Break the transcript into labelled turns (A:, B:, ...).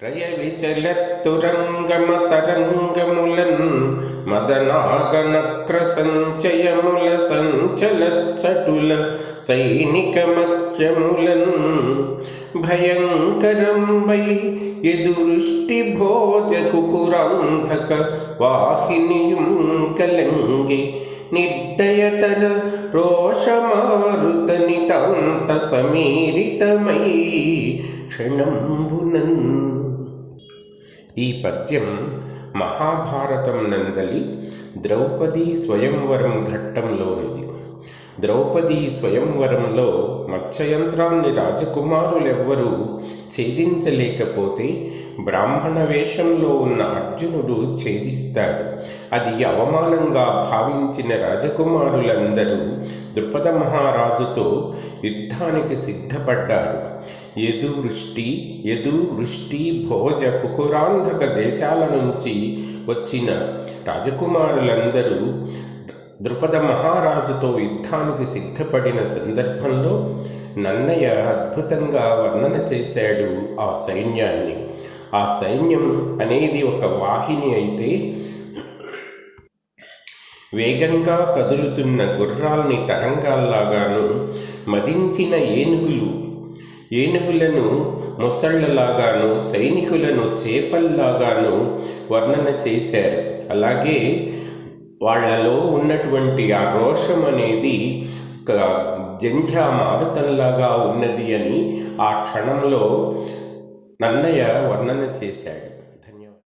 A: రయ విచలతురంగమతరంగములన్ మదనాగనక్ర సంచయముల సంచలచ్చటుల సైనికమత్యములన్ భయంకరంబై ఎదురుష్టి భోజ కుకురాంధక వాహినియుం కలంగి నిర్దయతర రోషమారుత నితాంత సమీరితమై క్షణంబునన్ ఈ పద్యం మహాభారతం నందలి ద్రౌపదీ స్వయంవరం ఘట్టంలోనిది. ద్రౌపదీ స్వయంవరంలో మత్స్యయంత్రాన్ని రాజకుమారులెవ్వరూ ఛేదించలేకపోతే బ్రాహ్మణ వేషంలో ఉన్న అర్జునుడు ఛేదిస్తాడు. అది అవమానంగా భావించిన రాజకుమారులందరూ ద్రుపద మహారాజుతో యుద్ధానికి సిద్ధపడ్డారు. యదు వృష్టి యదు వృష్టి భోజ కుకురాంధక దేశాల నుంచి వచ్చిన రాజకుమారులందరూ ద్రుపద మహారాజుతో యుద్ధానికి సిద్ధపడిన సందర్భంలో నన్నయ్య అద్భుతంగా వర్ణన చేశాడు ఆ సైన్యాన్ని. ఆ సైన్యం అనేది ఒక వాహిని అయితే వేగంగా కదులుతున్న గుర్రాల్ని తరంగాల్లాగాను మదించిన ఏనుగులు ఏనుగులను ముసళ్ళలాగాను సైనికులను చేపల్లాగాను వర్ణన చేశారు. అలాగే వాళ్ళలో ఉన్నటువంటి ఆ రోషం అనేది ఒక జంఝా మారుతంలాగా ఉన్నది అని ఆ క్షణంలో నన్నయ్య వర్ణన చేశాడు.